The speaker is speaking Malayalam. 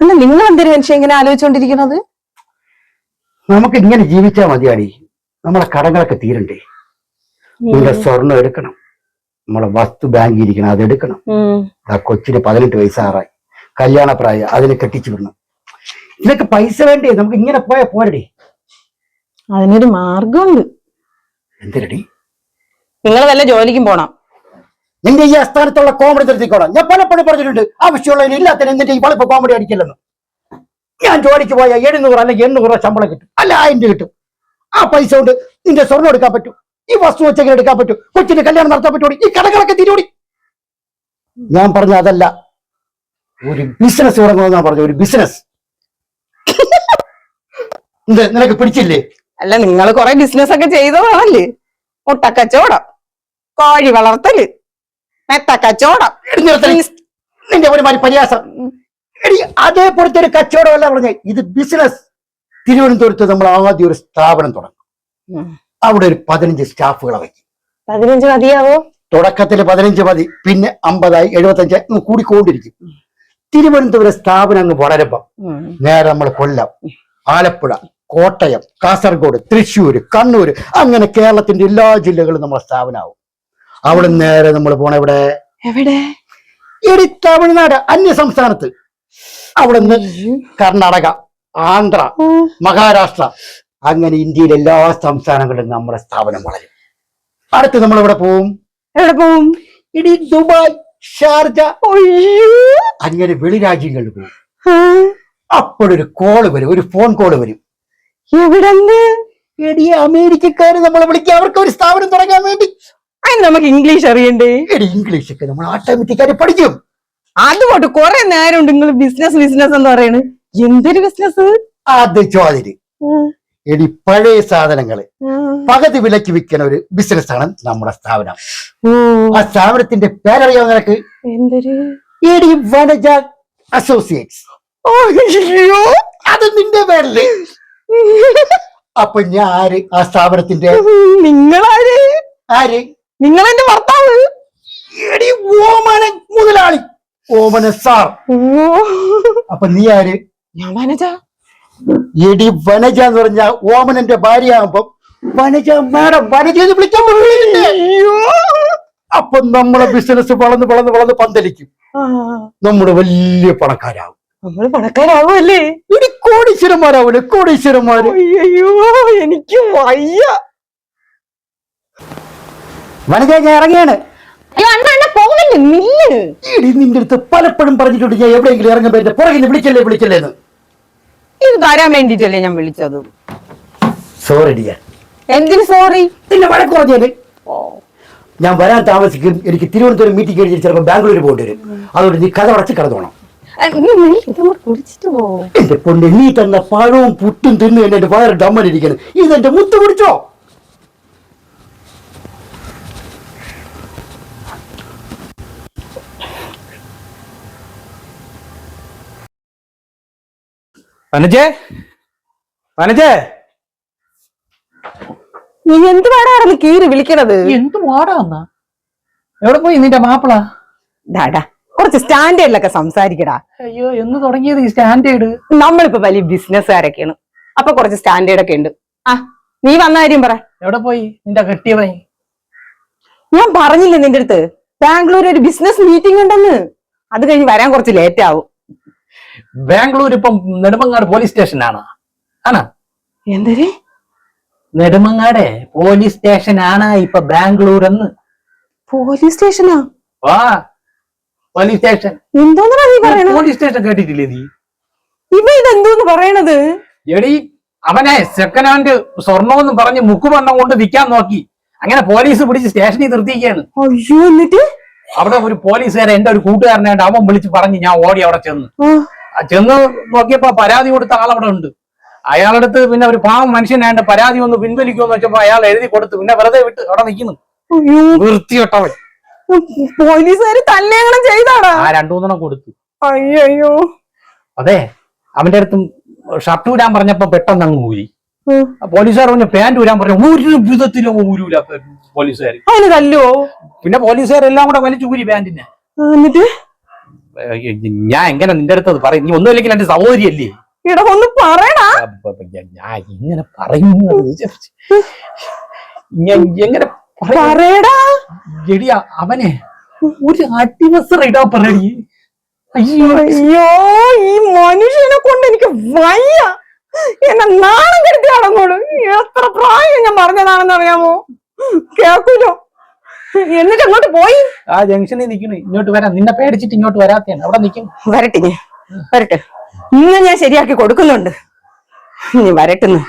നിങ്ങൾ എന്തൊരു മനുഷ്യ ഇങ്ങനെ ആലോചിച്ചോണ്ടിരിക്കണത് നമുക്ക് ഇങ്ങനെ ജീവിച്ചാൽ മതിയാടി. നമ്മളെ കടങ്ങളൊക്കെ തീരണ്ടേ. നമ്മുടെ സ്വർണം എടുക്കണം. നമ്മളെ വസ്തു ബാങ്കിൽ ഇരിക്കണം അത് എടുക്കണം. ആ കൊച്ചിന് പതിനെട്ട് വയസ്സാറായി. കല്യാണ പ്രായം അതിനെ കെട്ടിച്ചു വിടണം. ഇതൊക്കെ പൈസ വേണ്ടേ? നമുക്ക് ഇങ്ങനെ പോയാ പോരടി. അതിനൊരു മാർഗമുണ്ട് എന്തിനടി നിങ്ങൾ വല്ല ജോലിക്കും പോണം. നിന്റെ ഈ അസ്ഥാനത്തുള്ള കോമഡി നിർത്തിക്കോളാം. ഞാൻ പലപ്പോഴും പറഞ്ഞിട്ടുണ്ട് ആവശ്യമുള്ളതിന് ഇല്ലാത്തതിന് നിന്റെ ഈ വളപ്പ് കോമഡി അടിക്കില്ലെന്ന്. ഞാൻ ജോലിക്ക് പോയ എഴുന്നൂറ് അല്ലെങ്കിൽ എണ്ണൂറ് ശമ്പളം കിട്ടും. അല്ല ആയിരം കിട്ടും. ആ പൈസ കൊണ്ട് നിന്റെ സ്വർണം എടുക്കാൻ പറ്റും. ഈ വസ്തു വെച്ചെങ്കിലും എടുക്കാൻ പറ്റും. കൊച്ചിന്റെ കല്യാണം നടത്താൻ പറ്റൂടി ഈ കടകളൊക്കെ തിരിയോടി ഞാൻ പറഞ്ഞ അതല്ല. ഒരു ബിസിനസ് തുടങ്ങുമെന്നാ പറഞ്ഞു. ഒരു ബിസിനസ് എന്ത്? നിനക്ക് പിടിച്ചില്ലേ? അല്ല നിങ്ങൾ കൊറേ ബിസിനസ് ഒക്കെ ചെയ്തതാണല്ലേ? മുട്ടക്കച്ചവടം കോഴി വളർത്തൽ. മെത്തക്കച്ചവടം കച്ചവടം. നിന്റെ ഒരു മാതിരി പരിഹാസം. അതേപോലത്തെ ഒരു കച്ചവടമല്ല പറഞ്ഞ. ഇത് ബിസിനസ് തിരുവനന്തപുരത്ത് നമ്മൾ ആദ്യം ഒരു സ്ഥാപനം തുടങ്ങും. അവിടെ ഒരു പതിനഞ്ച് സ്റ്റാഫുകളെ വയ്ക്കും. പതിനഞ്ച് മതിയാവോ? തുടക്കത്തിൽ പതിനഞ്ച് മതി പിന്നെ അമ്പതായി എഴുപത്തഞ്ച് അങ്ങ് കൂടിക്കൊണ്ടിരിക്കും. തിരുവനന്തപുരം സ്ഥാപനം അങ്ങ് വളരുമ്പം നേരെ നമ്മൾ കൊല്ലം ആലപ്പുഴ കോട്ടയം കാസർഗോഡ് തൃശ്ശൂർ കണ്ണൂർ അങ്ങനെ കേരളത്തിന്റെ എല്ലാ ജില്ലകളും നമ്മുടെ സ്ഥാപനമാവും. അവിടെ നേരെ നമ്മൾ പോണ ഇവിടെ എവിടെ? എടി തമിഴ്നാട് അന്യ സംസ്ഥാനത്ത്. അവിടെ നിന്ന് കർണാടക ആന്ധ്ര മഹാരാഷ്ട്ര. അങ്ങനെ ഇന്ത്യയിലെ എല്ലാ സംസ്ഥാനങ്ങളിലും നമ്മുടെ സ്ഥാപനം വളരും. അടുത്ത് നമ്മൾ ഇവിടെ പോവും? എവിടെ പോവും? ഇടി ദുബായ് ഷാർജ. അങ്ങനെ വെളിരാജ്യങ്ങളിൽ പോകും ആ, അപ്പോഴൊരു കോൾ വരും ഒരു ഫോൺ കോൾ വരും. എവിടെ അമേരിക്കക്കാര് നമ്മളെ വിളിക്കുക അവർക്ക് ഒരു സ്ഥാപനം തുടങ്ങാൻ വേണ്ടി. അതിന് നമുക്ക് ഇംഗ്ലീഷ് അറിയണ്ടേ? ഇംഗ്ലീഷ് ഒക്കെ നമ്മൾ ഓട്ടോമാറ്റിക്കായി പഠിക്കും. അതുകൊണ്ട് കൊറേ നേരം ഉണ്ട് നിങ്ങൾ ബിസിനസ് ബിസിനസ് എന്ന് പറയണ്. എന്തൊരു ബിസിനസ് അത് ചോദ്യം എടി പഴയ സാധനങ്ങൾ. പകുതി വിലക്ക് വിൽക്കുന്ന ഒരു ബിസിനസ് ആണ് നമ്മുടെ സ്ഥാപനം. ആ സ്ഥാപനത്തിന്റെ പേരറിയോ നിനക്ക്? എടി വനജ അസോസിയേറ്റ്സ് അത് നിന്റെ പേരിൽ അപ്പൊ ഞാൻ ആ സ്ഥാപനത്തിന്റെ? നിങ്ങളാര്? ആര്? നിങ്ങൾ എന്റെ ഭർത്താവ്? എടി ഓമന മുതലാളി. ഓമന സാർ. അപ്പൊ നീ ആര്? ഞാൻ വനജ. എടി വനജ എന്ന് പറഞ്ഞ ഓമനന്റെ ഭാര്യ ആകുമ്പോ വനജ മാഡം വനജ എന്ന് വിളിക്കാൻ അപ്പൊ നമ്മളെ ബിസിനസ് വളർന്ന് വളർന്ന് വളർന്ന് പന്തലിക്കും. നമ്മുടെ വലിയ പണക്കാരാവും. നമ്മൾ പണക്കാരാവുമല്ലേ? ഇനി കോടീശ്വരന്മാരാവൂലെ കോടീശ്വരന്മാര്? അയ്യോ എനിക്ക് വയ്യ. വനജ ഞാൻ ഇറങ്ങിയാണ്. അയ്യോ അണ്ണ അണ്ണ പോകുന്നില്ല നില്ല് എടി നിന്റെ അടുത്ത് പലപ്പോഴും പറഞ്ഞിട്ടുണ്ട് ഞാൻ എവിടെയെങ്കിലും ഇറങ്ങുമ്പോ എന്റെ പുറകിൽ നിന്ന് വിളിക്കല്ലേ വിളിക്കല്ലേ എന്ന്. ഇത് തരാൻ വേണ്ടിട്ടല്ലേ ഞാൻ വിളിച്ചത്. സോറി ഡിയർ എന്തിന് സോറി നിന്നെ വഴക്ക് പറഞ്ഞേന്. ഞാൻ വരാൻ താമസിക്കും എനിക്ക് തിരുവനന്തപുരം മീറ്റിംഗ് കഴിഞ്ഞ് ചിലപ്പോൾ ബാംഗ്ലൂർ പോകേണ്ടി വരും. അതുകൊണ്ട് നീ കഥ അടച്ച് കിടന്നോണം. കുടിച്ചിട്ട് പോ. എന്റെ പൊണ്ണ് നീ തന്ന പഴവും പുട്ടും തിന്നു എന്നെ എന്റെ വയറ് ഇത് എന്റെ മുത്ത് പിടിച്ചോ വനജേ വനജേ നീ എന്ത് പാടായിരുന്നു കീറി വിളിക്കണത്? എന്ത് പാടാന്ന? എവിടെ പോയി നിന്റെ മാപ്പിള? ഡാടാ കുറച്ച് സ്റ്റാൻഡേർഡിലൊക്കെ സംസാരിക്കടാ. അയ്യോ എന്ന് തുടങ്ങിയത് ഈ സ്റ്റാൻഡേർഡ്? നമ്മളിപ്പോ വലിയ ബിസിനസ്സുകാരൊക്കെയാണ്. അപ്പൊ കുറച്ച് സ്റ്റാൻഡേർഡ് ഒക്കെ ഉണ്ട്. ആ നീ വന്ന കാര്യം പറ. എവിടെ പോയി നിന്റെ കെട്ടിയവൻ ഞാൻ പറഞ്ഞില്ലേ നിന്റെ അടുത്ത്? ബാംഗ്ലൂർ ഒരു ബിസിനസ് മീറ്റിംഗ് ഉണ്ടെന്ന്. അത് കഴിഞ്ഞ് വരാൻ കുറച്ച് ലേറ്റ് ആവും. ബാംഗ്ലൂർ ഇപ്പം നെടുമങ്ങാട് പോലീസ് സ്റ്റേഷനാണ് ആണോ. എന്തേ നെടുമങ്ങാടെ പോലീസ് സ്റ്റേഷൻ ആണ് ഇപ്പൊ ബാംഗ്ലൂർ എന്ന്. പോലീസ് സ്റ്റേഷനാ വാ പോലീസ് സ്റ്റേഷൻ എന്തോന്നാ നീ പറയണത്? പോലീസ് സ്റ്റേഷൻ കേട്ടിട്ടില്ലേ നീ? ഇവ ഇതെന്തോന്ന് പറയണത്? എടി അവനെ സെക്കൻഡ് ഹാൻഡ് സ്വർണമെന്ന് പറഞ്ഞ് മുക്കുപണ്ണം കൊണ്ട് വിൽക്കാൻ നോക്കി. അങ്ങനെ പോലീസ് പിടിച്ച് സ്റ്റേഷനിൽ നിർത്തിയിരിക്കുകയാണ്. അയ്യോ എന്നിട്ട്? അവിടെ ഒരു പോലീസുകാരൻ എന്റെ ഒരു കൂട്ടുകാരനായിട്ട് അവൻ വിളിച്ച് പറഞ്ഞ് ഞാൻ ഓടി അവിടെ ചെന്ന്. ചെന്ന് നോക്കിയപ്പോ പരാതി കൊടുത്ത ആളവിടെ ഉണ്ട്. അയാളടുത്ത് പിന്നെ ഒരു പാവം മനുഷ്യനായിട്ട് പരാതി ഒന്ന് പിൻവലിക്കുമെന്ന് വെച്ചപ്പോ അയാൾ എഴുതി കൊടുത്തു. പിന്നെ വെറുതെ വിട്ട് അവിടെ നിൽക്കുന്നു വൃത്തിയൊട്ടവൻ പോലീസുകാര് ചെയ്താടാ? ആ രണ്ടു മൂന്നെണ്ണം കൊടുത്തു. അയ്യോ അതെ അവന്റെ അടുത്തും ഷർട്ട് ഊരാൻ പറഞ്ഞപ്പോ പെട്ടെന്ന് അങ്ങ് ഊരി. പോലീസുകാർ പറഞ്ഞു പാന്റ് ഊരാൻ പറഞ്ഞു. ഒരു വിധത്തിലും ഊരൂല പോലീസുകാർ അവന് തല്ലുവോ പിന്നെ പോലീസുകാരെല്ലാം കൂടെ വലിച്ചു ഊരി പാന്റിനെ. എന്നിട്ട്? ഞാൻ എങ്ങനെ നിന്റെ അടുത്ത് അത് പറയും? നീ ഒന്നുമില്ലെങ്കിൽ എന്റെ സഹോദരിയല്ലേ? ഇട ഒന്ന് പറയടാ. ഞാൻ ഇങ്ങനെ പറയുന്നത് ഞാൻ എങ്ങനെ പറയും? പറയടാ. എടി അവനെ ഒരു അടിവസറ ഇടാ പറയടി. അയ്യോ. അയ്യോ ഈ മനുഷ്യനെ കൊണ്ട് എനിക്ക് വയ്യ. എന്നെ നാണം അടങ്ങോളൂ എത്ര പ്രായം ഞാൻ പറഞ്ഞതാണെന്ന് അറിയാമോ? കേൾക്കൂലോ? എന്നിട്ട് അങ്ങോട്ട് പോയി? ആ ജംഗ്ഷനിൽ നിൽക്കണു ഇങ്ങോട്ട് വരാം. നിന്നെ പേടിച്ചിട്ട് ഇങ്ങോട്ട് വരാത്തയാണ്. അവിടെ നിൽക്കും. വരട്ടെ ഞാൻ വരട്ടെ. ഇന്ന് ഞാൻ ശരിയാക്കി കൊടുക്കുന്നുണ്ട്. നീ വരട്ടെന്ന്.